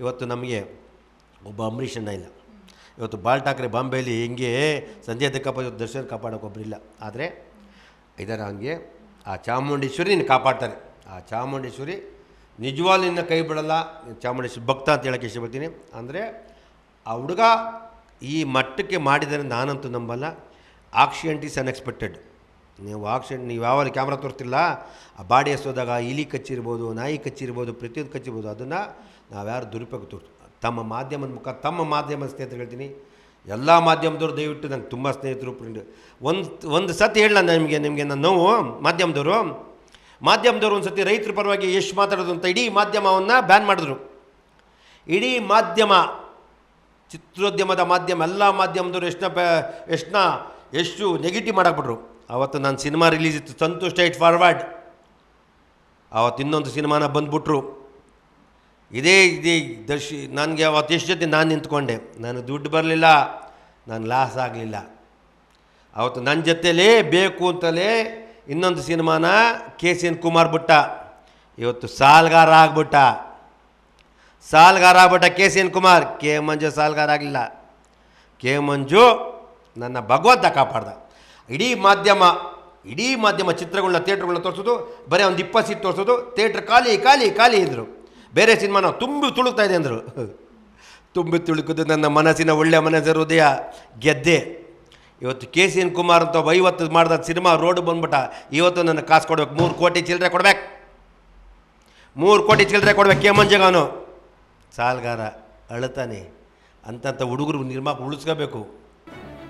ಇವತ್ತು ನಮಗೆ ಒಬ್ಬ ಅಂಬರೀಷ್ ಅಣ್ಣ ಇಲ್ಲ. ಇವತ್ತು ಬಾಲ್ ಠಾಕ್ರೆ ಬಾಂಬೆಯಲ್ಲಿ ಹಿಂಗೆ ಸಂಜೆ ದಕ್ಕಪ್ಪ ಇವತ್ತು ದರ್ಶನ್ ಕಾಪಾಡೋಕೆ ಒಬ್ಬರಿಲ್ಲ ಆದರೆ ಇದರ ಹಂಗೆ ಆ ಚಾಮುಂಡೇಶ್ವರಿ ಕಾಪಾಡ್ತಾರೆ. ಆ ಚಾಮುಂಡೇಶ್ವರಿ ನಿಜವಾಗ್ಲೂ ನಿನ್ನ ಕೈ ಬಿಡಲ್ಲ. ಚಾಮುಂಡೇಶ್ವರಿ ಭಕ್ತ ಅಂತ ಹೇಳೋಕ್ಕೆ ಇಷ್ಟಪಡ್ತೀನಿ. ಅಂದರೆ ಆ ಹುಡುಗ ಈ ಮಟ್ಟಕ್ಕೆ ಮಾಡಿದರೆ ನಾನಂತೂ ನಂಬಲ್ಲ. ಆಕ್ಸಿಡೆಂಟ್ ಈಸ್ ಅನ್ಎಕ್ಸ್ಪೆಕ್ಟೆಡ್ ನೀವು ಆಕ್ಸಿಡೆಂಟ್ ನೀವು ಯಾವಾಗ ಕ್ಯಾಮ್ರಾ ತೋರಿಸ್ತಿಲ್ಲ ಆ ಬಾಡಿ ಎಸೋದಾಗ ಇಲಿ ಕಚ್ಚಿರ್ಬೋದು, ನಾಯಿ ಕಚ್ಚಿರ್ಬೋದು, ಪ್ರತಿಯೊಂದು ಕಚ್ಚಿರ್ಬೋದು, ಅದನ್ನು ನಾವ್ಯಾರು ದುರುಪಯೋಗ ತೋರಿಸ್ ತಮ್ಮ ಮಾಧ್ಯಮದ ಮುಖ, ತಮ್ಮ ಮಾಧ್ಯಮದ ಸ್ನೇಹಿತರು ಹೇಳ್ತೀನಿ. ಎಲ್ಲ ಮಾಧ್ಯಮದವ್ರು ದಯವಿಟ್ಟು ನಂಗೆ ತುಂಬ ಸ್ನೇಹಿತರು ಒಂದು ಒಂದು ಸತಿ ಹೇಳಲ್ಲ ನಿಮಗೆ ನಿಮಗೆ ನನ್ನ ನೋವು, ಮಾಧ್ಯಮದವರು. ಮಾಧ್ಯಮದವರು ಒಂದು ಸತಿ ರೈತರ ಪರವಾಗಿ ಎಷ್ಟು ಮಾತಾಡೋದು ಅಂತ ಇಡೀ ಮಾಧ್ಯಮವನ್ನು ಬ್ಯಾನ್ ಮಾಡಿದ್ರು. ಇಡೀ ಮಾಧ್ಯಮ, ಚಿತ್ರೋದ್ಯಮದ ಮಾಧ್ಯಮ, ಎಲ್ಲ ಮಾಧ್ಯಮದವರು ಎಷ್ಟನ್ನ ಎಷ್ಟನ್ನ ಎಷ್ಟು ನೆಗೆಟಿವ್ ಮಾಡಾಕ್ಬಿಟ್ರು. ಅವತ್ತು ನನ್ನ ಸಿನಿಮಾ ರಿಲೀಸ್ ಇತ್ತು. ಸಂತೋಷ್ ಸ್ಟ್ರೈಟ್ ಫಾರ್ವರ್ಡ್ ಆವತ್ತು ಇನ್ನೊಂದು ಸಿನಿಮಾನ ಬಂದುಬಿಟ್ರು. ಇದೇ ಇದೇ ದರ್ಶಿ, ನನಗೆ ಅವತ್ತು ಎಷ್ಟು ಜೊತೆ ನಾನು ನಿಂತ್ಕೊಂಡೆ. ನಾನು ದುಡ್ಡು ಬರಲಿಲ್ಲ, ನಾನು ಲಾಸ್ ಆಗಲಿಲ್ಲ. ಅವತ್ತು ನನ್ನ ಜೊತೆಲೇ ಬೇಕು ಅಂತಲೇ ಇನ್ನೊಂದು ಸಿನಿಮಾನ ಕೆ ಸಿ ಎನ್ ಕುಮಾರ್ ಬಿಟ್ಟ. ಇವತ್ತು ಸಾಲ್ಗಾರ ಆಗ್ಬಿಟ್ಟ. ಸಾಲ್ಗಾರ ಆಗ್ಬಿಟ್ಟ K C N Kumar. K Manju ಸಾಲ್ಗಾರ ಆಗಲಿಲ್ಲ. ಕೆ ಮಂಜು ನನ್ನ ಭಗವಂತ ಕಾಪಾಡ್ದ. ಇಡೀ ಮಾಧ್ಯಮ ಇಡೀ ಮಾಧ್ಯಮ ಚಿತ್ರಗಳನ್ನ ಥಿಯೇಟ್ರ್ಗಳನ್ನ ತೋರಿಸೋದು, ಬರೀ ಒಂದು ಇಪ್ಪತ್ತು ಸೀಟ್ ತೋರಿಸೋದು, ಥಿಯೇಟ್ರ್ ಖಾಲಿ ಖಾಲಿ ಖಾಲಿ ಇದ್ದರು ಬೇರೆ ಸಿನಿಮಾನ ತುಂಬಿ ತುಳುಕ್ತಾ ಇದೆ ಅಂದರು. ತುಂಬಿ ತುಳುಕಿದ್ದು ನನ್ನ ಮನಸ್ಸಿನ ಒಳ್ಳೆಯ ಮನಸ್ಸಿನ ಹೃದಯ ಗೆದ್ದೆ. ಇವತ್ತು ಕೆ ಸಿ ಎನ್ ಕುಮಾರ್ ಅಂತ ಐವತ್ತು ಮಾಡಿದ ಸಿನಿಮಾ ರೋಡ್ ಬಂದ್ಬಿಟ್ಟ, ಇವತ್ತು ನನ್ನ ಕಾಸು ಕೊಡ್ಬೇಕು. ಮೂರು ಕೋಟಿ ಚಿಲ್ಲರೆ ಕೊಡ್ಬೇಕು. ಮೂರು ಕೋಟಿ ಚಿಲ್ಲರೆ ಕೊಡ್ಬೇಕು ಕೆ. ಮಂಜಗಾನು ಸಾಲ್ಗಾರ, ಅಳತಾನೆ. ಅಂತಂಥ ಹುಡುಗರು ನಿರ್ಮಾಪ ಉಳಿಸ್ಕೋಬೇಕು.